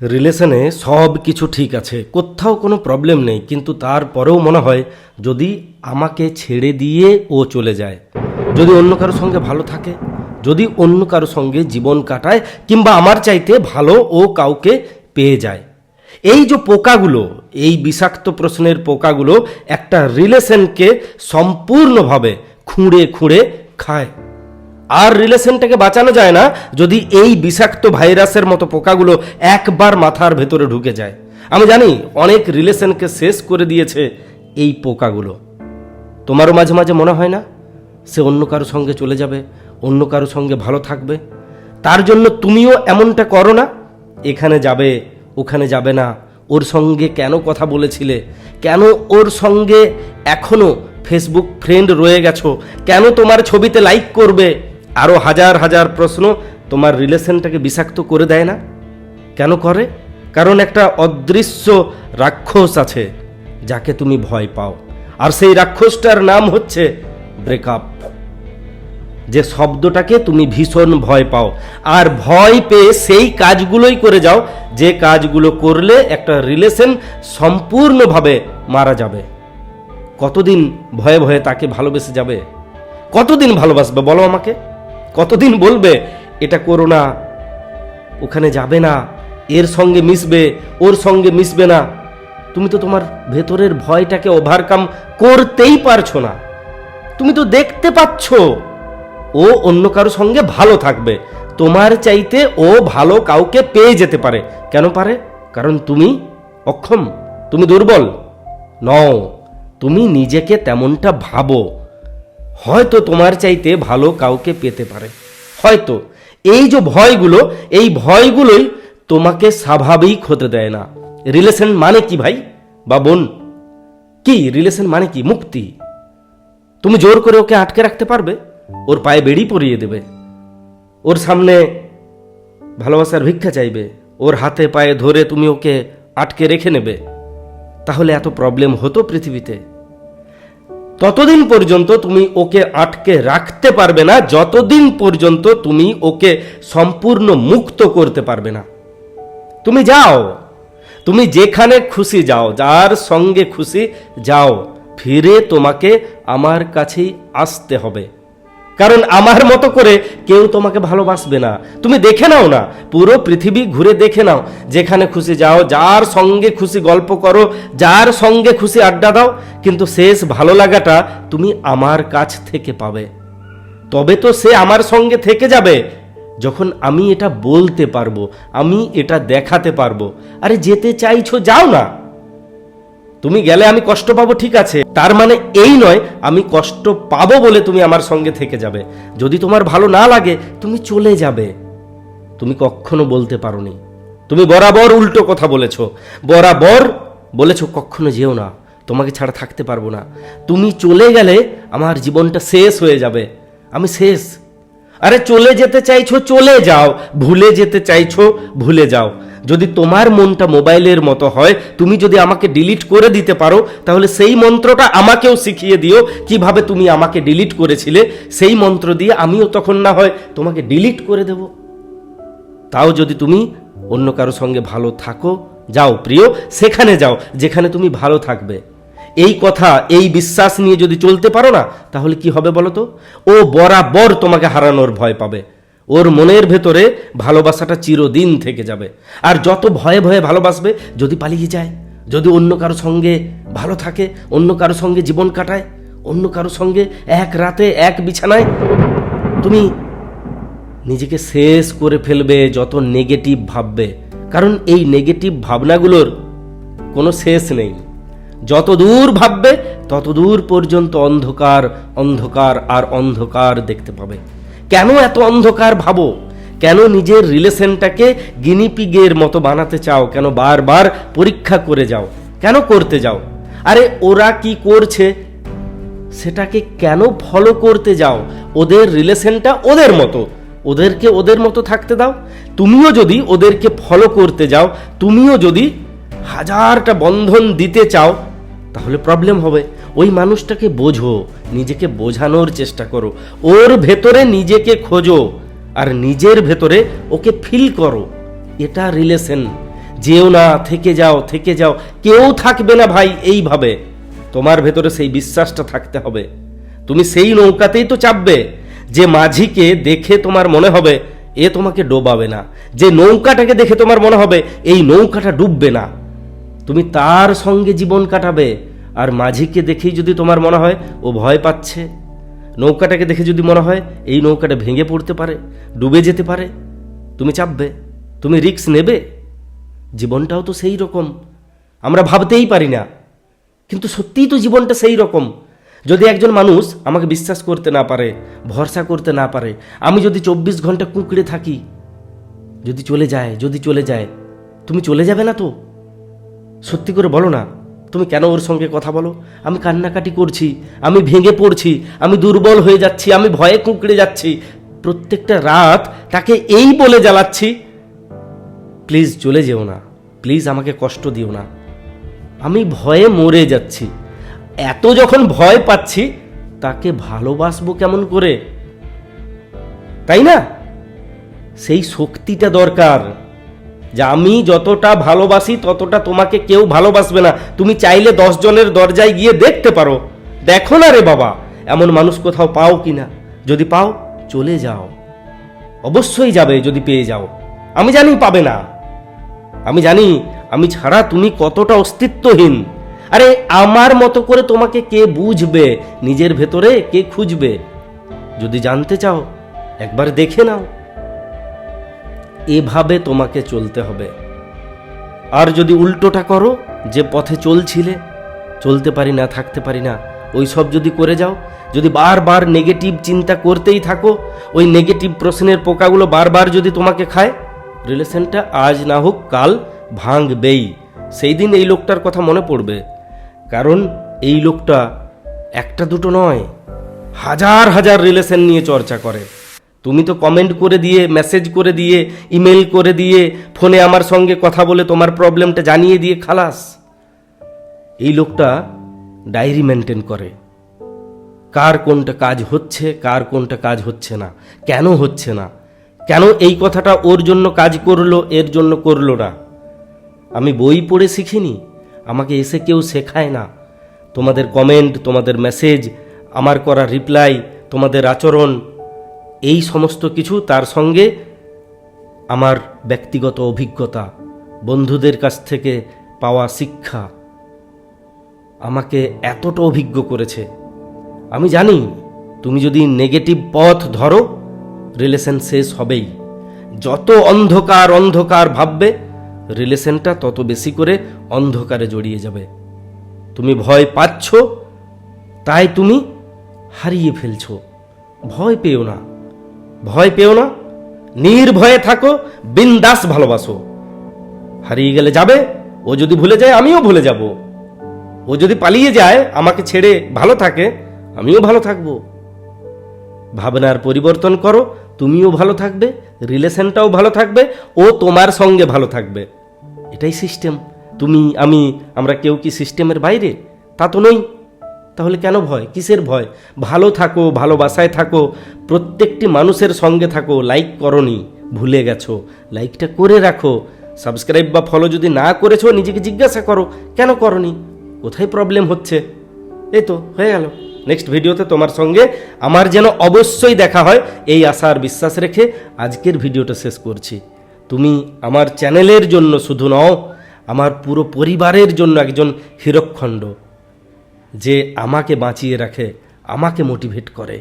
রিলেশনে সব কিছু ঠিক আছে, কোথাও কোনো প্রবলেম নেই, কিন্তু তারপরেও মনে হয় যদি আমাকে ছেড়ে দিয়ে ও চলে যায়, যদি অন্য কারোর সঙ্গে ভালো থাকে, যদি অন্য কারোর সঙ্গে জীবন কাটায়, কিংবা আমার চাইতে ভালো ও কাউকে পেয়ে যায়। এই যে পোকাগুলো, এই বিষাক্ত প্রশ্নের পোকাগুলো একটা রিলেশনকে সম্পূর্ণভাবে খুঁড়ে খুঁড়ে খায়। আর রিলেশনটাকে বাঁচানো যায় না যদি এই বিষাক্ত ভাইরাসের মতো পোকাগুলো একবার মাথার ভেতরে ঢুকে যায়। আমি জানি অনেক রিলেশনকে শেষ করে দিয়েছে এই পোকাগুলো। তোমারও মাঝে মাঝে মনে হয় না? সে অন্য কারও সঙ্গে চলে যাবে, অন্য কারও সঙ্গে ভালো থাকবে। তার জন্য তুমিও এমনটা করো না। এখানে যাবে, ওখানে যাবে না। ওর সঙ্গে কেন কথা বলেছিলে? কেন ওর সঙ্গে এখনও ফেসবুক ফ্রেন্ড রয়ে গেছো? কেন তোমার ছবিতে লাইক করবে? আরও হাজার হাজার প্রশ্ন তোমার রিলেশনটাকে বিষাক্ত করে দেয় না? কেন করে? কারণ একটা অদৃশ্য রাক্ষস আছে, যাকে তুমি ভয় পাও। আর সেই রাক্ষসটার নাম হচ্ছে ব্রেকআপ। যে শব্দটাকে তুমি ভীষণ ভয় পাও। আর ভয় পেয়ে সেই কাজগুলোই করে যাও, যে কাজগুলো করলে একটা রিলেশন সম্পূর্ণভাবে মারা যাবে। কতদিন ভয়ে ভয়ে তাকে ভালোবেসে যাবে? কতদিন ভালোবাসবে বলো আমাকে? কতদিন বলবে, এটা করো না, ওখানে যাবে না, এর সঙ্গে মিশবে, ওর সঙ্গে মিশবে না। তুমি তো তোমার ভেতরের ভয়টাকে ওভারকাম করতেই পারছ না। তুমি তো দেখতে পাচ্ছ, ও অন্য কারও সঙ্গে ভালো থাকবে। তোমার চাইতে ও ভালো কাউকে পেয়ে যেতে পারে। কেন পারে? কারণ তুমি অক্ষম, তুমি দুর্বল। নও, তুমি নিজেকে তেমনটা ভাবো। হয়তো তোমার চাইতে ভালো কাউকে পেতে পারে। হয়তো এই যে ভয়গুলো, এই ভয়গুলোই তোমাকে স্বাভাবিক হতে দেয় না। রিলেশন মানে কি ভাই? বা বোন? কি? রিলেশন মানে কি? মুক্তি? তুমি জোর করে ওকে আটকে রাখতে পারবে? ওর পায়ে বেড়ি পরিয়ে দেবে। ওর সামনে ভালোবাসার ভিক্ষা চাইবে। ওর হাতে পায়ে ধরে তুমি ওকে আটকে রেখে নেবে। তাহলে এত প্রবলেম হতো পৃথিবীতে? ততদিন পর্যন্ত তুমি ওকে আটকে রাখতে পারবে না, যতদিন পর্যন্ত তুমি ওকে সম্পূর্ণ মুক্ত করতে পারবে না। তুমি যাও, তুমি যেখানে খুশি যাও, যার সঙ্গে খুশি যাও, ফিরে তোমাকে আমার কাছেই আসতে হবে। কারণ আমার মতো করে কেউ তোমাকে ভালোবাসবে না। তুমি দেখে নাও না। পুরো পৃথিবী ঘুরে দেখে নাও। যেখানে খুশি যাও, যার সঙ্গে খুশি গল্প করো, যার সঙ্গে খুশি আড্ডা দাও, কিন্তু শেষ ভালো লাগাটা তুমি আমার কাছ থেকে পাবে। তবে তো সে আমার সঙ্গে থেকে যাবে। যখন আমি এটা বলতে পারব, আমি এটা দেখাতে পারব। আরে যেতে চাইছো, যাও না। তুমি গেলে আমি কষ্ট পাবো, ঠিক আছে। তার মানে এই নয়, আমি কষ্ট পাবো বলে তুমি আমার সঙ্গে থেকে যাবে। যদি তোমার ভালো না লাগে, তুমি চলে যাবে। তুমি কখনো বলতে পারোনি। তুমি বরাবর উল্টো কথা বলেছ। বরাবর বলেছ, কখনো যেও না, তোমাকে ছাড়া থাকতে পারব না। তুমি চলে গেলে আমার জীবনটা শেষ হয়ে যাবে। আমি শেষ। আরে চলে যেতে চাইছো, চলে যাও। ভুলে যেতে চাইছো, ভুলে যাও। যদি তোমার মনটা মোবাইলের মতো হয়, তুমি যদি আমাকে ডিলিট করে দিতে পারো, তাহলে সেই মন্ত্রটা আমাকেও শিখিয়ে দিও কীভাবে তুমি আমাকে ডিলিট করেছিলে। সেই মন্ত্র দিয়ে আমিও তখন না হয় তোমাকে ডিলিট করে দেব। তাও যদি তুমি অন্য কারও সঙ্গে ভালো থাকো, যাও প্রিয়, সেখানে যাও, যেখানে তুমি ভালো থাকবে। এই কথা, এই বিশ্বাস নিয়ে যদি চলতে পারো না, তাহলে কি হবে বলো তো? ও বরাবর তোমাকে হারানোর ভয় পাবে। ওর মনের ভেতরে ভালোবাসাটা চিরদিন থেকে যাবে। আর যত ভয়ে ভয়ে ভালোবাসবে, যদি পালিয়ে যায়, যদি অন্য কারও সঙ্গে ভালো থাকে, অন্য কারও সঙ্গে জীবন কাটায়, অন্য কারও সঙ্গে এক রাতে এক বিছানায়, তুমি নিজেকে শেষ করে ফেলবে যত নেগেটিভ ভাববে। কারণ এই নেগেটিভ ভাবনাগুলোর কোনো শেষ নেই। যত দূর ভাববে, তত দূর পর্যন্ত অন্ধকার অন্ধকার আর অন্ধকার দেখতে পাবে। কেন এত অন্ধকার ভাবো? কেন নিজের রিলেশনটাকে গিনিপিগের মতো বানাতে চাও? কেন বারবার পরীক্ষা করে যাও? কেন করতে যাও? আরে ওরা কি করছে? সেটাকে কেন ফলো করতে যাও? ওদের রিলেশনটা ওদের মতো। ওদেরকে ওদের মতো থাকতে দাও। তুমিও যদি ওদেরকে ফলো করতে যাও, তুমিও যদি হাজারটা বন্ধন দিতে চাও, তাহলে প্রবলেম হবে। ওই মানুষটাকে বোঝো নিজেকে বোঝানোর চেষ্টা করো। ওর ভেতরে নিজেকে খোঁজো আর নিজের ভেতরে ওকে ফিল করো। এটা রিলেশন যেও না, থেকে যাও থেকে যাও। কেউ থাকবে না ভাই এইভাবে। তোমার ভেতরে সেই বিশ্বাসটা থাকতে হবে। তুমি সেই নৌকাতেই তো চাপবে। যে মাঝিকে দেখে তোমার মনে হবে, এ তোমাকে ডোবাবে না। যে নৌকাটাকে দেখে তোমার মনে হবে, এই নৌকাটা ডুববে না। তুমি তার সঙ্গে জীবন কাটাবে। আর মাঝিকে দেখেই যদি তোমার মনে হয়, ও ভয় পাচ্ছে। নৌকাটাকে দেখে যদি মনে হয়, এই নৌকাটা ভেঙে পড়তে পারে, ডুবে যেতে পারে, তুমি চাপবে, তুমি রিস্ক নেবে। জীবনটাও তো সেই রকম। আমরা ভাবতেই পারি না। কিন্তু সত্যিই তো জীবনটা সেই রকম। যদি একজন মানুষ আমাকে বিশ্বাস করতে না পারে, ভরসা করতে না পারে, আমি যদি চব্বিশ ঘণ্টা কুঁকড়ে থাকি, যদি চলে যায়, যদি চলে যায়, তুমি চলে যাবে না তো? সত্যি করে বলো না। তুমি কেন ওর সঙ্গে কথা বলো? আমি কান্নাকাটি করছি, আমি ভেঙে পড়ছি, আমি দুর্বল হয়ে যাচ্ছি, আমি ভয়ে কুঁকড়ে যাচ্ছি। প্রত্যেকটা রাত তাকে এই বলে জ্বালাচ্ছি, প্লিজ চলে যেও না, প্লিজ আমাকে কষ্ট দিও না। আমি ভয়ে মরে যাচ্ছি। এত যখন ভয় পাচ্ছি, তাকে ভালোবাসবো কেমন করে? তাই না? সেই শক্তিটা দরকার। যে আমি যতটা ভালোবাসি, ততটা তোমাকে কেউ ভালোবাসবে না। তুমি চাইলে দশ জনের দরজায় গিয়ে দেখতে পারো। দেখো না রে বাবা, এমন মানুষ কোথাও পাও কি না? যদি পাও, চলে যাও। অবশ্যই যাবে যদি পেয়ে যাও। আমি জানি পাবে না। আমি জানি, আমি ছাড়া তুমি কতটা অস্তিত্বহীন। আরে, আমার মতো করে তোমাকে কে বুঝবে? নিজের ভেতরে কে খুঁজবে? যদি জানতে চাও, একবার দেখে নাও। এভাবে তোমাকে চলতে হবে। আর যদি উল্টোটা করো, যে পথে চলছিলে, চলতে পারি না, থাকতে পারি না, ওই সব যদি করে যাও, যদি বারবার নেগেটিভ চিন্তা করতেই থাকো, ওই নেগেটিভ প্রশ্নের পোকাগুলো বারবার যদি তোমাকে খায় রিলেশনটা আজ না হোক, কাল ভাঙবেই। সেই দিন এই লোকটার কথা মনে পড়বে। কারণ এই লোকটা একটা দুটো নয়, হাজার হাজার রিলেশন নিয়ে চর্চা করে। তুমি তো কমেন্ট করে দিয়ে মেসেজ করে দিয়ে ইমেল করে দিয়ে ফোনে আমার সঙ্গে কথা বলে তোমার প্রবলেমটা জানিয়ে দিয়ে খালাস। এই লোকটা ডায়েরি মেনটেন করে। কার কোনটা কাজ হচ্ছে, কার কোনটা কাজ হচ্ছে না, কেন হচ্ছে না, কেন এই কথাটা ওর জন্য কাজ করল, এর জন্য করল না? আমি বই পড়ে শিখিনি, আমাকে এসে কেউ শেখায় না। তোমাদের কমেন্ট তোমাদের মেসেজ আমার করা রিপ্লাই তোমাদের আচরণ এই সমস্ত কিছু তার সঙ্গে আমার ব্যক্তিগত অভিজ্ঞতা, বন্ধুদের কাছ থেকে পাওয়া শিক্ষা আমাকে এতটা অভিজ্ঞ করেছে। আমি জানি তুমি যদি নেগেটিভ পথ ধরো, রিলেশন শেষ হবেই। যত অন্ধকার অন্ধকার ভাববে, রিলেশনটা তত বেশি করে অন্ধকারে জড়িয়ে যাবে। তুমি ভয় পাচ্ছ, তাই তুমি হারিয়ে ফেলছো। ভয় পেও না। ভয় পেও না, নির্ভয়ে থাকো, বিন্দাস ভালোবাসো। হারিয়ে গেলে যাবে, ও যদি ভুলে যায়, আমিও ভুলে যাব। ও যদি পালিয়ে যায়, আমাকে ছেড়ে ভালো থাকে, আমিও ভালো থাকব। ভাবনার পরিবর্তন করো, তুমিও ভালো থাকবে, রিলেশনটাও ভালো থাকবে, ও তোমার সঙ্গে ভালো থাকবে। এটাই সিস্টেম। তুমি, আমি, আমরা কেউ কি সিস্টেমের বাইরে? তা তো নই। তাহলে কেন ভয়? কিসের ভয়? ভালো থাকো, ভালোবাসায় থাকো, প্রত্যেকটি মানুষের সঙ্গে থাকো লাইক করনি, ভুলে গেছো লাইকটা করে রাখো সাবস্ক্রাইব বা ফলো যদি না করেছ, নিজেকে জিজ্ঞাসা করো, কেন করনি? কোথায় প্রবলেম হচ্ছে? এই তো, হয়ে গেল। নেক্সট ভিডিওতে তোমার সঙ্গে আমার যেন অবশ্যই দেখা হয়, এই আশা আর বিশ্বাস রেখে আজকের ভিডিওটা শেষ করছি। তুমি আমার চ্যানেলের জন্য শুধু নও, আমার পুরো পরিবারের জন্য একজন হীরকখণ্ড যে আমাকে বাঁচিয়ে রাখে আমাকে মোটিভেট করে।